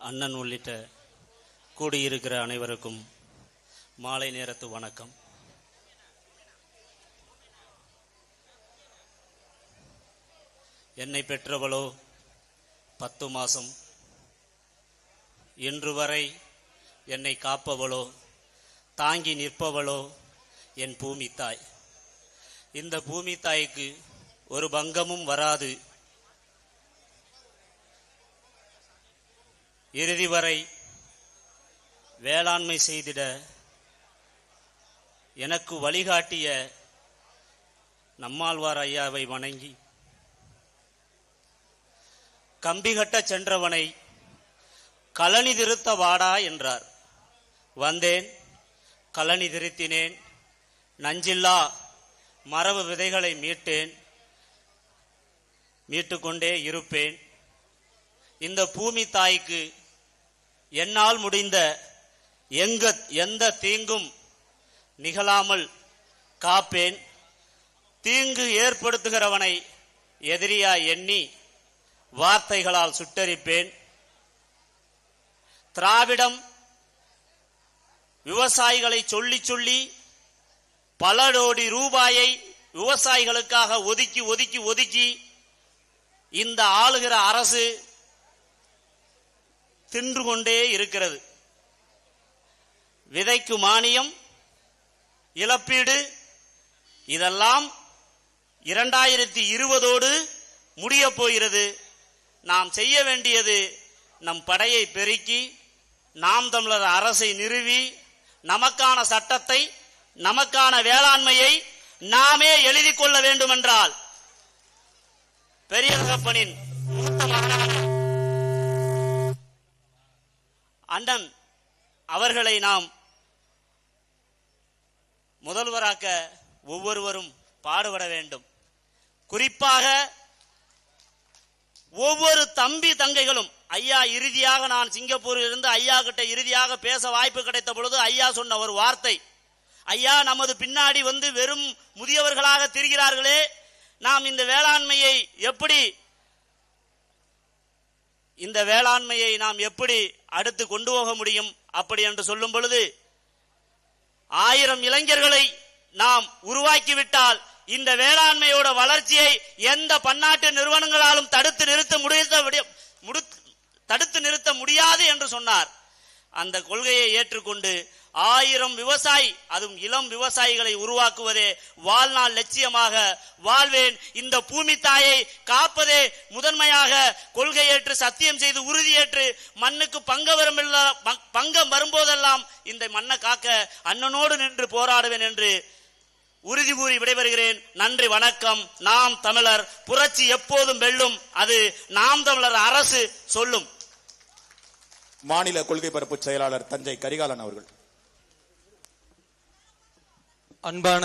அண்ணன் உள்ளிட்ட கூடியிருக்கிற அனைவருக்கும் மாலை நேரத்து வணக்கம். என்னை பெற்றவளோ பத்து மாசம். இன்று வரை என்னை காப்பவளோ தாங்கி நிற்பவளோ என் பூமி தாய் இந்த பூமி தாய்க்கு ஒரு பங்கமும் வராது. இறுதி வரை வேளாண்மை செய்திட எனக்கு வழிகாட்டிய நம்மாழ்வார் ஐயாவை வணங்கி கம்பிகட்ட சென்றவனை கழனி திருத்த வாடா என்றார். வந்தேன் களனி திருத்தினேன் நஞ்சில்லா மரபு விதைகளை மீட்டேன் மீட்டுக்கொண்டே இருப்பேன். இந்த பூமி தாய்க்கு என்னால் முடிந்த எங்க எந்த தீங்கும் நிகழாமல் காப்பேன். தீங்கு ஏற்படுத்துகிறவனை எதிரியா எண்ணி வார்த்தைகளால் சுட்டரிப்பேன். திராவிடம் விவசாயிகளை சொல்லி சொல்லி பல கோடி ரூபாயை விவசாயிகளுக்காக ஒதுக்கி ஒதுக்கி ஒதுக்கி இந்த ஆளுகிற அரசு தின்று கொண்டே இருக்கிறது. விதைக்கு மானியம் இழப்பீடு இதெல்லாம் இரண்டாயிரத்தி இருபதோடு முடிய போகிறது. நாம் செய்ய வேண்டியது நம் படையை பெருக்கி நாம் தமிழர் அரசை நிறுவி நமக்கான சட்டத்தை நமக்கான வேளாண்மையை நாமே எழுதி கொள்ள வேண்டுமென்றால் பெரியகப்பனின் மூத்த மகனான அண்ணன் அவர்களை நாம் முதல்வராக்க ஒவ்வொருவரும் பாடுபட வேண்டும். குறிப்பாக ஒவ்வொரு தம்பி தங்கைகளும் ஐயா இறுதியாக நான் சிங்கப்பூரில் இருந்து ஐயா கிட்ட இறுதியாக பேச வாய்ப்பு கிடைத்த பொழுது ஐயா சொன்ன ஒரு வார்த்தை ஐயா நமது பின்னாடி வந்து வெறும் முதியவர்களாக திரிகிறார்களே நாம் இந்த வேளாண்மையை எப்படி இந்த வேளாண்மையை நாம் எப்படி அடுத்து கொண்டு போக முடியும் அப்படி என்று சொல்லும் பொழுது ஆயிரம் இளைஞர்களை நாம் உருவாக்கிவிட்டால் இந்த வேளாண்மையோட வளர்ச்சியை எந்த பன்னாட்டு நிறுவனங்களாலும் தடுத்து நிறுத்த முடித்த தடுத்து நிறுத்த முடியாது என்று சொன்னார். அந்த கொள்கையை ஏற்றுக்கொண்டு ஆயிரம் விவசாயி அதுவும் இளம் விவசாயிகளை உருவாக்குவதே வாழ்நாள் லட்சியமாக வாழ்வேன். இந்த பூமி தாயை காப்பதே முதன்மையாக கொள்கை ஏற்று சத்தியம் செய்து உறுதியேற்று மண்ணுக்கு பங்க வரும் பங்கம் வரும்போதெல்லாம் இந்த மண்ணை காக்க அண்ணனோடு நின்று போராடுவேன் என்று உறுதி கூறி விடைபெறுகிறேன். நன்றி வணக்கம். நாம் தமிழர் புரட்சி எப்போதும் வெல்லும். அது நாம் தமிழர் அரசு சொல்லும். மாநில கொள்கை பரப்பு செயலாளர் தஞ்சை கரிகாலன் அவர்கள். அன்பான